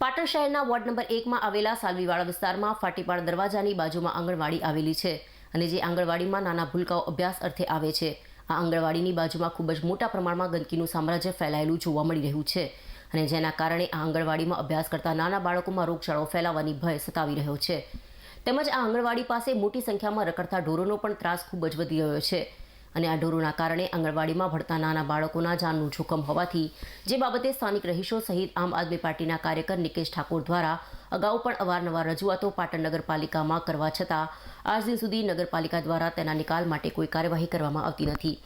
પાટણ શહેરના ward number એકમાં આવેલા સાલવીવાળા વિસ્તારમાં ફાટીપાડ દરવાજાની બાજુમાં આંગણવાડી આવેલી છે અને જે આંગણવાડીમાં નાના ભૂલકાઓ અભ્યાસ અર્થે આવે છે. આ આંગણવાડીની બાજુમાં ખૂબ જ મોટા પ્રમાણમાં ગંદકીનું સામ્રાજ્ય ફેલાયેલું જોવા મળી રહ્યું છે અને જેના કારણે આ આંગણવાડીમાં અભ્યાસ કરતા નાના બાળકોમાં રોગચાળો ફેલાવાની ભય સતાવી રહ્યો છે. તેમજ આ આંગણવાડી પાસે મોટી સંખ્યામાં રખડતા ઢોરોનો પણ ત્રાસ ખૂબ જ વધી રહ્યો છે. અને આ ઢોરોના કારણે આંગણવાડીમાં ભણતા નાના બાળકોના જાનનું જોખમ હોવાથી જે બાબતે સ્થાનિક રહીશો સહિત આમ આદમી પાર્ટીના કાર્યકર નિકેશ ઠાકોર દ્વારા અગાઉ પણ અવારનવાર રજૂઆતો પાટણ નગરપાલિકામાં કરવા છતાં આજ દિન સુધી નગરપાલિકા દ્વારા તેના નિકાલ માટે કોઈ કાર્યવાહી કરવામાં આવતી નથી.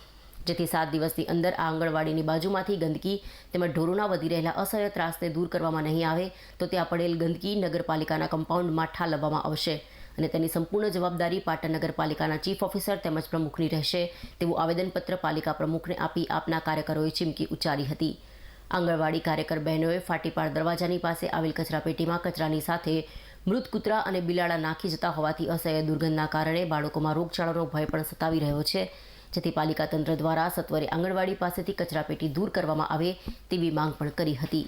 જેથી સાત દિવસની અંદર આ આંગણવાડીની બાજુમાંથી ગંદકી તેમજ ઢોરોના વધી રહેલા અસહ્ય ત્રાસને દૂર કરવામાં નહીં આવે તો ત્યાં પડેલ ગંદકી નગરપાલિકાના કમ્પાઉન્ડમાં ઠાલવવામાં આવશે. અને તેની સંપૂર્ણ જવાબદારી પાટણ નગરપાલિકાના ચીફ ઓફિસર તેમજ પ્રમુખની રહેશે. તેવું આવેદનપત્ર પાલિકા પ્રમુખને આપી આપના કાર્યકરોએ ચીમકી ઉચ્ચારી હતી. આંગણવાડી કાર્યકર બહેનોએ ફાટીપાડ દરવાજાની પાસે આવેલ કચરાપેટીમાં કચરાની સાથે મૃત કૂતરા અને બિલાડા નાખી જતા હોવાથી અસહ્ય દુર્ગંધના કારણે બાળકોમાં રોગચાળાનો ભય પણ સતાવી રહ્યો છે. જેથી પાલિકા તંત્ર દ્વારા સત્વરે આંગણવાડી પાસેથી કચરાપેટી દૂર કરવામાં આવે તેવી માંગ પણ કરી હતી.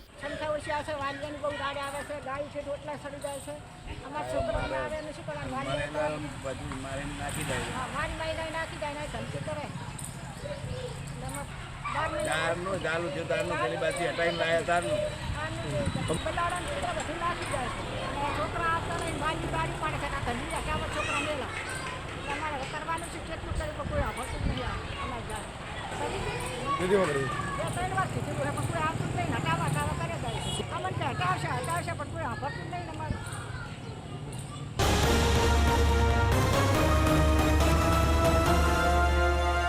દારનું ચાલુ છે દારનું પેલી બાજુ હટાઈને લાયા દારનું બલાડાને કૂતરા